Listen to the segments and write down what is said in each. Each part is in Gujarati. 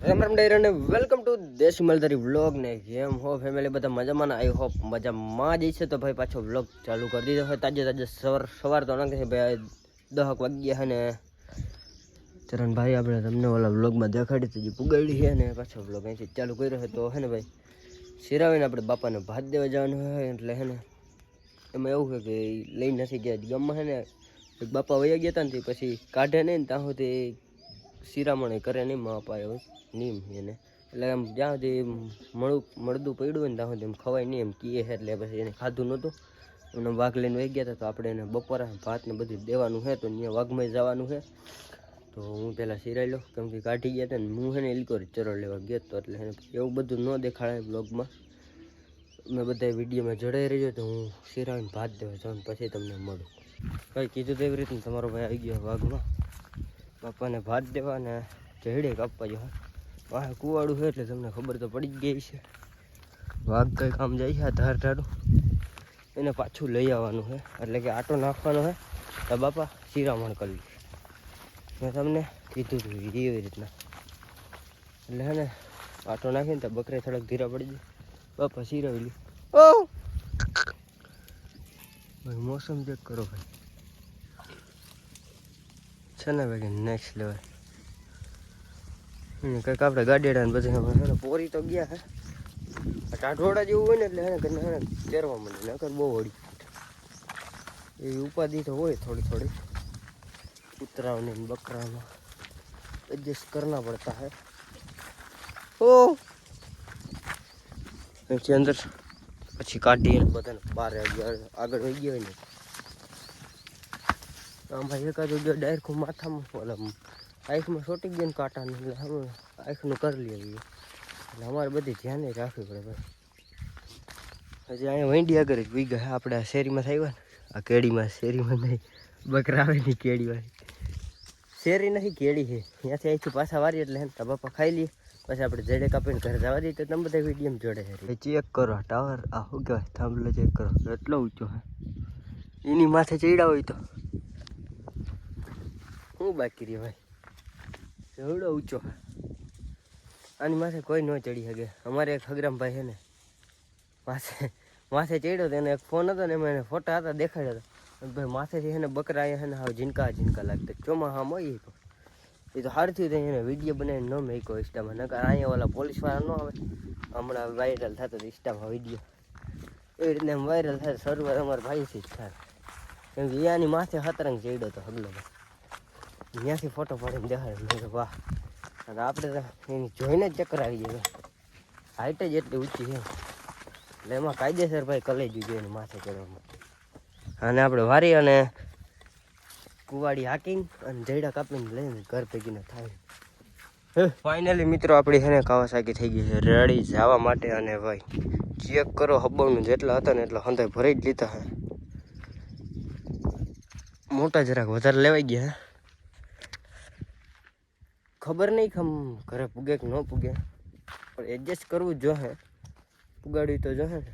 Ram Ram ડાયર welcome to Desi Maldhari vlog ને કેમ હો ફેમિલી બધા મજામાં આઈ હોપ મજામાં જ છે. તો ભાઈ પાછો વ્લોગ ચાલુ કરી દીધો હોય તાજે તાજે સવાર સવાર તો નથી ભાઈ. દહક વાગ્યા છે ને ચરણભાઈ આપણે તમને ઓલા વ્લોગમાં દેખાડી હતી જે પુગાડી છે ને પાછો વ્લોગ અહીંથી ચાલુ કર્યો છે. તો હે ને ભાઈ સિરાવીને આપણે બાપાને ભાત દેવા જવાનું હોય એટલે હે ને એમાં એવું છે કે લઈ નથી ગયા. ગામમાં હે ને બાપા વયા ગયા હતા ને પછી કાઢે નહીં ને ત્યાં સુધી શિરામણી કરે નહીં, મા પાયો નીમ એને. એટલે આમ જ્યાં સુધી મળું, મળદું પડ્યું હોય ને ત્યાં સુધી એમ ખવાય નહીં, એમ કીએ છે એટલે પછી એને ખાધું નહોતું. એમને વાઘ લઈને વહી ગયા હતા, તો આપણે એને બપોરે ભાત ને બધું દેવાનું છે, તો ત્યાં વાઘમાં જવાનું છે. તો હું પહેલાં સિરાઈ લઉં, કેમ કે કાઢી ગયા હતા ને હું છે ને ઇલકોર ચરો લેવા ગયો હતો એટલે એવું બધું ન દેખાડાય બ્લોગમાં મેં બધા વિડીયોમાં જોડાઈ રહ્યો તો હું સિરાવીને ભાત દેવા જાઉં પછી તમને મળું. કંઈ કીધું તો એવી રીતનું તમારો ભાઈ આવી ગયો વાઘમાં. બાપાને ભાત દેવા ને જડે કાપવા જો વાહ કુવાડું છે એટલે તમને ખબર તો પડી જ ગઈ છે. વાઘ કંઈ કામ જાય છે ધાર ધારું. એને પાછું લઈ આવવાનું છે. એટલે કે આટો નાખવાનો છે. તો બાપા શિરામણ કરવી. મેં તમને કીધું હતું એવી રીતના. એટલે હે ને, આટો નાખીને તો બકરે થોડાક ધીરા પડી જાય. બાપા શિરાવી લ્યું. મોસમ ચેક કરો ભાઈ. છે ને ભાઈ નેક્સ્ટ લેવલ કંઈક આપણે ગાડી અડાને પછી અમે છે ને પોરી તો ગયા હે. ટાઢોડા જેવું હોય ને એટલે એને કરીને ચેરવા માંડે, નકર બહુ વળી એવી ઉપાધિ તો હોય થોડી થોડી. કૂતરાઓને બકરામાં એડજસ્ટ કરના પડતા હે. ઓ! પછી અંદર પછી કાઢીએ ને બધાને. બહાર આગળ આગળ વહી ગયા હોય ને. આમાં એકાદ જો ડાયરેક્ટ માથામાં ઓલા આંખમાં છોટી ગયો ને કાંટાને, એટલે અમે આંખનું કરી લઈએ એટલે અમારે બધી ધ્યાને રાખવી પડે ભાઈ. હજી અહીંયા વંડી આગળ જ વીગા આપણે આ શેરીમાં થયા ને. આ કેડીમાં, શેરીમાં નહીં. બકરા આવે નહીં કેડીમાં શેરી નથી, કેડી છે. ત્યાંથી અહીંથી પાછા વારી એટલે હેન બાપા ખાઈ લઈએ. પછી આપણે જડે કાપીને ઘરે જવા દઈએ તો તમે બધા વીડિયો જોડે છે ચેક કરો ટાવર આ શું કહેવાય થાંભલો ચેક કરો. એટલો ઊંચો હે એની માથે ચડ્યા હોય તો. હું બાકી રહ્યો ભાઈ એવડો ઊંચો. આની માથે કોઈ ન ચડી શકે. અમારે એક હગરામભાઈ છે ને, માથે માથે ચડ્યો તો એને એક ફોન હતો ને એમાં એને ફોટા હતા દેખાડ્યા હતા. ભાઈ માથેથી છે ને બકરા અહીંયા છે ને હાવ ઝીનકા ઝીનકા લાગતા. ચોમાહામાં હોય તો. એ તો હારથી થઈ એને વીડિયો બનાવીને ન મેક્યો ઇન્સ્ટામાં નકર અહીંયા ઓલા પોલીસવાળા ન આવે. હમણાં વાયરલ થતો હતો ઇન્સ્ટામાં વીડિયો એ રીતે વાયરલ થાય સર્વર અમારા ભાઈથી જ થાય. કેમ કે એની માથે હતરંગ ચડ્યો હતો હગલો ભાઈ. ત્યાંથી ફોટો પાડીને દેખાડે. વાહ. અને આપણે એની જોઈને જ ચક્કર આવી જાય હાઈટ જ એટલી ઊંચી છે. એટલે એમાં કાયદેસર ભાઈ કલેજું એની માથે ચડવામાં. અને આપણે વારી અને કુવાડી હાકીને અને જૈડા કાપીને લઈને ઘર ભેગીને થાય. ફાઇનલી મિત્રો, આપણી છે ને કાવાસાકી થઈ ગઈ છે. રેડી જવા માટે અને ભાઈ ચેક કરો હબ્બરનું જેટલા હતા ને એટલા હંધાઈ ભરી જ લીધા હે મોટા જરાક વધારે લેવાઈ ગયા ખબર નહીં ખમ ઘરે પૂગે કે ન પૂગે. પણ એડજસ્ટ કરવું જોહે. પુગાડ્યું તો જોહે ને.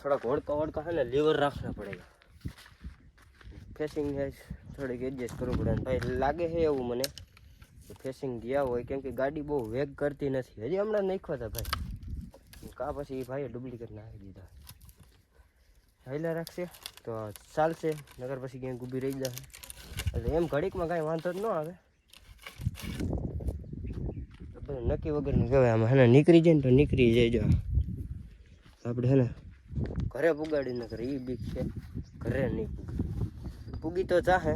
થોડાક હોડકા હોડકા હે ને લીવર રાખના પડે. ફેસિંગ થોડીક એડજસ્ટ કરવું પડે. ભાઈ લાગે છે એવું મને ફેસિંગ ગયા હોય, કેમ કે ગાડી બહુ વેગ કરતી નથી. હજી હમણાં નાખ્યા હતા ભાઈ. કા પછી એ ભાઈએ ડુપ્લિકેટ નાખી દીધા. હાઈલા રાખશે. તો ચાલશે. નગર પછી ક્યાંક ઊભી રહી જશે એટલે એમ ઘડીકમાં કાંઈ વાંધો જ ન આવે. નક્કી વગરનું કહેવાય. આમાં હેને નીકળી જાય ને તો નીકળી જાય જો. આપણે હે ને ઘરે પુગાડી ન કરે. એ બીક છે. ઘરે નહીં પૂગે. તો ચાહે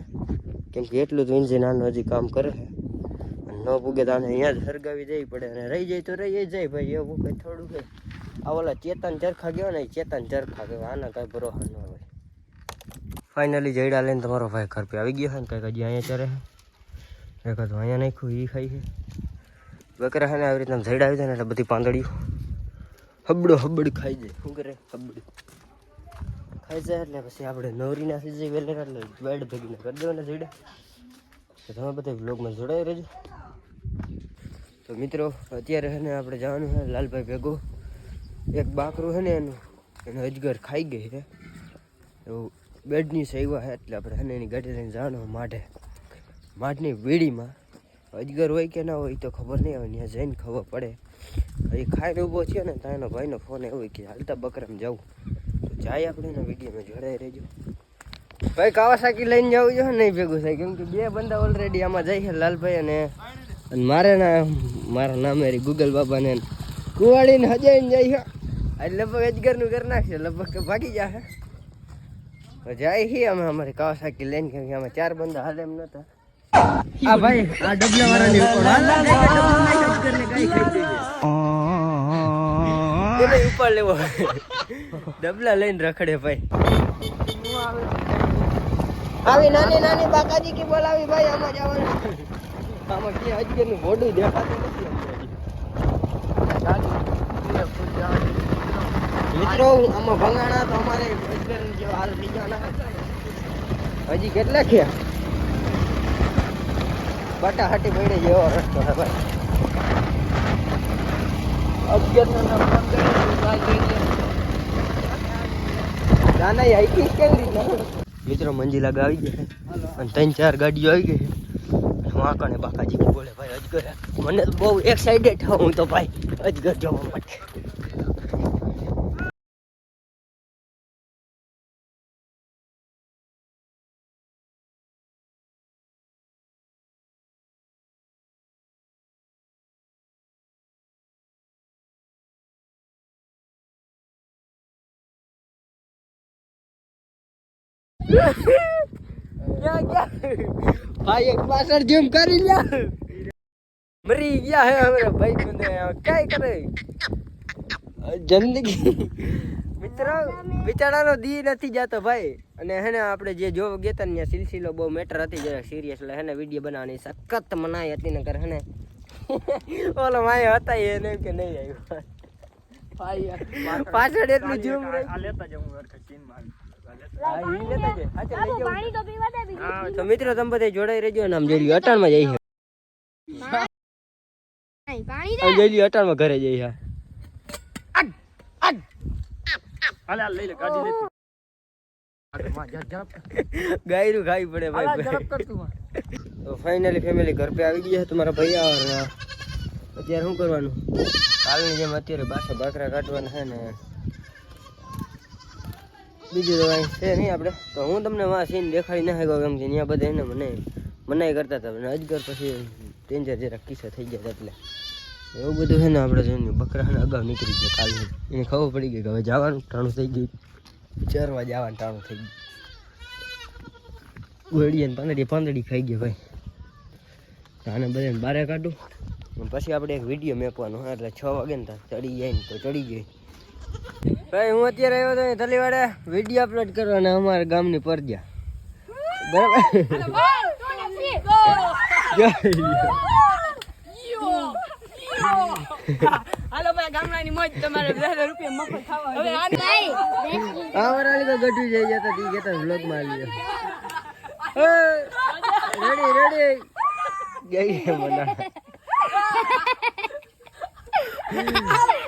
કેમ કે એટલું તો ઇન્જિન આનું હજી કામ કરે છે ન પૂગે તો આને અહીંયા જ સળગાવી જવી પડે. અને રહી જાય તો રહી જાય ભાઈ. એવું કંઈ થોડું કંઈ આ ઓલા ચેતન ચરખા ગયો ને ચેતન ચરખા કહેવાય. આના કાંઈ ભરોસા ન હોય. ફાઇનલી જઈડા લઈને તમારો ભાઈ ઘર પે આવી ગયો છે ને, કંઈક હજી અહીંયા ચરે છે એક અહીંયા નાખ્યું એ ખાઈ છે બકરા છે ને આવી રીતના જયડા આવી જાય ને એટલે બધી પાંદડીઓ હબડો હબડ ખાઈ જાય. શું કરે? હબડ. ખાઈ જાય એટલે પછી આપણે નવરી નાખી જઈએ વહેલે એટલે બેડ ભેગીને કરી દેવાના જયડા. તો તમે બધા બ્લોગમાં જોડાઈ રહેજો. તો મિત્રો, અત્યારે છે ને આપણે જવાનું છે લાલભાઈ ભેગો. એક બાકરું છે ને એનું, એને અજગર ખાઈ ગઈ છે. એવું બેડની સેવા છે એટલે આપણે છે ને એની ગાડી લઈને જવાનું માઢે માઢની વીડીમાં અજગર હોય કે ના હોય તો ખબર નહીં આવે ત્યાં જઈને ખબર પડે. એ ખાઈને ઊભો છે ને ત્યાં એનો ભાઈનો ફોન એવો કે, હાલતા બકરામ જવું તો જાય આપણે એના વિડીયોમાં જોડાઈ રહેજો. ભાઈ, કાવાસાકી લઈને જવું જોઈએ નહીં ભેગું થાય. કેમ બે બંદા ઓલરેડી આમાં જાય છે લાલભાઈ અને અને મારે ના મારા નામે ગૂગલ બાબાને કુવાડીને હજાઈને જાય છે. આજે લગભગ અજગરનું કરી નાખશે, લગભગ તો ભાગી જશે. જાય છીએ અમે અમારી કાવાસાકી લઈને, કેમ અમે ચાર બંદા હાલે એમ નતા. આ ભાઈ આ ડબલા ઉપર ઉપર લેવો. લઈને રખડે ભાઈ. આવી નાની નાની બાકાજી કે બોલાવી ભાઈ આમાં જવાનું આમાં કે અજગરનું મોઢું દેખાતું નથી મિત્રો આમાં ભંગાણા તો અમારે અજગર જેવો હાલ બીજા હજી કેટલા છે બટા હાટી પડી જેવો રસ્તો છે ભાઈ. અગિયાર ફોન કરી ના ના આઈ કેવી આવી ગયા અને ત્રણ ચાર ગાડીઓ આવી ગઈ વાંકણે બાકાજી બોલે, ભાઈ અજગર, મને બહુ એક્સાઇટેડ હું તો, ભાઈ, અજગર જોવા માટે. ભાઈ એક પાછળ જેમ કરી લ્યા. મરી ગયા હે હવે ભાઈ બંને કઈ કરે? જિંદગી. મિત્રો બિચારાનો દી નથી જાતો ભાઈ. અને હેને આપણે જે જો ગેતન ને સિલસિલો બહુ મેટર હતી જરા સિરિયસ એટલે હેને વીડિયો બનાવવાની સખત મનાઈ હતી નકર હેને ઓલો માય હતા એને કે નહીં આવ્યો. પાછળ એટલું જૂમ લેતા લઈ જાઉં. પાણી તો પીવા દે બીજું. હા, તો મિત્રો તમે બધા જોડાઈ રહેજો ને આમ જઈ નહીં, આમ જઈ ઘરે જઈ ગાયરું ખાવી પડે ભાઈ તો ફાઇનલી ફેમિલી ઘર પે આવી ગયા છે તમારા ભૈયા અને અત્યારે શું કરવાનું? કાલની જેમ અત્યારે પાછા બાકરા કાઢવાના છે ને. બીજું તો કાંઈ છે નહીં આપણે? તો હું તમને માં સીન દેખાડી ના કેમ કે ત્યાં બધા એને મને મનાઈ કરતા હતા. અને અજગર પછી ડેન્જર જરાક કિસ્સા થઈ ગયા એટલે. એવું બધું છે ને આપણે જોઈને બકરાને અગાઉ નીકળી ગયા કાલે. એને ખબર પડી ગઈ કે હવે જવાનું ટાણું થઈ ગયું. ચરવા જવાનું ટાણું થઈ ગયું. ગોળી ને પાંદડી પાંદડી ખાઈ ગઈ ભાઈ. આને બધાને બારે કાઢું. પછી આપણે એક વીડિયો મેપવાનો એટલે છ વાગે ને ચડી જાય ને તો ચડી ગઈ ભાઈ હું અત્યારે આવ્યો તો ધલીવાડે વીડિયો અપલોડ કરવાના અમારા ગામની પરજા બરાબર?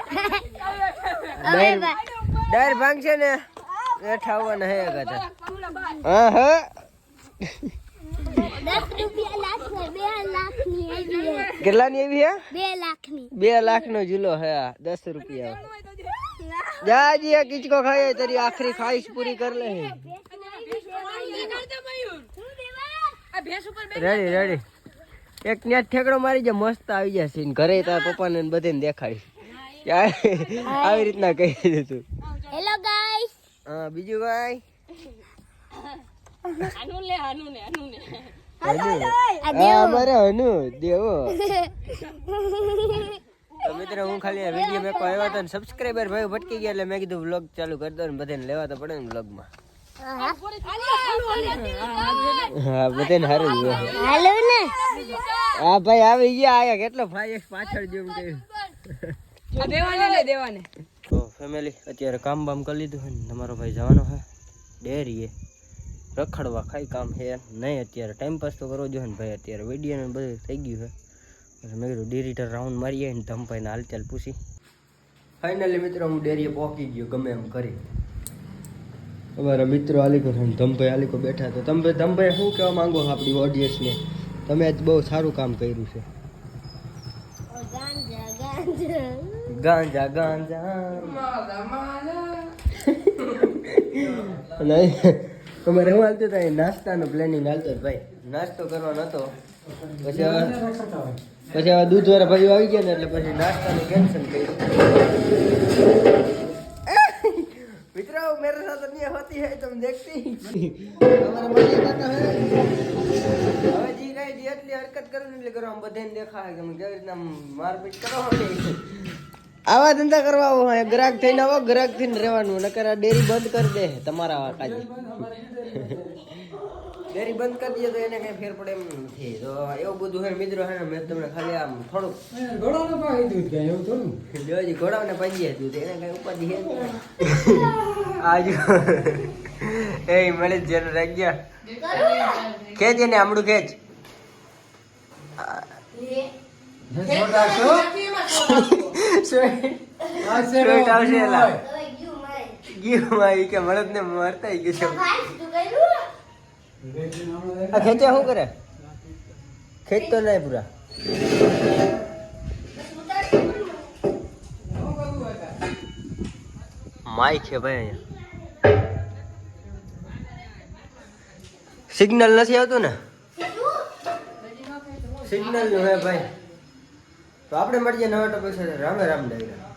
જય ભાંગશે ને બેઠા આવવાના હે કદાચ હા હા. દસ રૂપિયા લાખ ને બે લાખની કેટલાની એવી હે? બે લાખની બે લાખ નો ઝૂલો હે આ દસ રૂપિયા. જાજી આ કિચકો ખાય તારી આખરી ખાઈશ પૂરી કર લે. Ready ready. એક ત્યાં ઠેકડો મારી જાય મસ્ત આવી જશે ને ઘરે તારા પપ્પાને ને બધાને દેખાડીશ. કે આવી રીતના કહી દીધું હેલો ગાઈસ હા બીજું ભાઈ? આનું લે આનું ને આનું ને અમારે હનુ દેવો. મિત્રો હું ખાલી વીડિયો મેં આવ્યો હતો ને સબસ્ક્રાઈબર ભાઈ ભટકી ગયા એટલે મેં કીધું વ્લોગ ચાલુ કરી દો ને બધાને લેવા તો પડે ને વ્લોગમાં હા. બધાને સારું હાલો ને. હા ભાઈ આવી ગયા આયા કેટલો ભાઈ પાછળ જેવું કહ્યું દેવાને લે દેવાને. તો ફેમિલી અત્યારે કામ બામ કરી લીધું છે ને તમારો ભાઈ જવાનો છે. ડેરીએ. રખડવા ખાઈ કામ છે. નહીં અત્યારે ટાઈમ પાસ તો કરવો જોઈએ ને ભાઈ. અત્યારે વીડિયો ને બધું થઈ ગયું છે. મેં કીધું ડેરીટર રાઉન્ડ મારીએ ને ધમભાઈને હાલચાલ પૂછી. ફાઇનલી મિત્રો હું ડેરીએ પહોંચી ગયો ગમે એમ કરી. અમારા મિત્રો આલિકો છે ને ધમભાઈ આલિકો બેઠા તો તમે ધમભાઈ શું કહેવા માંગો છો આપણી ઓડિયન્સને તમે આજ બહુ સારું કામ કર્યું છે. ગાંજા ગાંજા ગાંજા ગાંજા અને અમારે શું હાલતું હતું નાસ્તાનું પ્લાનિંગ હાલતો હતો ભાઈ નાસ્તો કરવાનો હતો પછી હવે પછી હવે દૂધ વાળા ભાઈઓ આવી ગયા ને એટલે પછી નાસ્તાનું કેન્સલ કર્યું મિત્રો મેરે સાથ નહીં હોતી है तुम देखती हमारा मजे करता है હવે જી કઈ જી એટલી હરકત કરું ને એટલે કરો આમ બધાને દેખાય કે કેવી રીતના આમ મારપીટ કરો ને આવા ધંધા કરવા હોય ગ્રાહક થઈને આવો ગ્રાહક થઈને રહેવાનું નકર આ ડેરી બંધ કરી દે તમારા કાજે. ડેરી બંધ કરી દે તો એને કઈ ફેર પડે એમ નથી તો એવું બધું હે મિત્રો હે મેં તમને ખાલી આમ થોડુંક જોજી ઘોડાઓને પાજી હતું તો એને કઈ ઉપાધિ હે જ આજુ એ મળે જેને રાખ્યા ખેંચ એને આમડું ખેંચ. સ્વેટ આવશે એલા. ગયું માં કે મળદ ને મરતા ઈ છે. આ ખેંચ્યા શું કરે? ખેંચતો નહીં પૂરા. માઇક છે ભાઈ અહીંયા. સિગ્નલ નથી આવતું ને? સિગ્નલનું હે ભાઈ. તો આપણે મળીએ નવા ટોપિક સાથે. રામે રામ ડાયરા.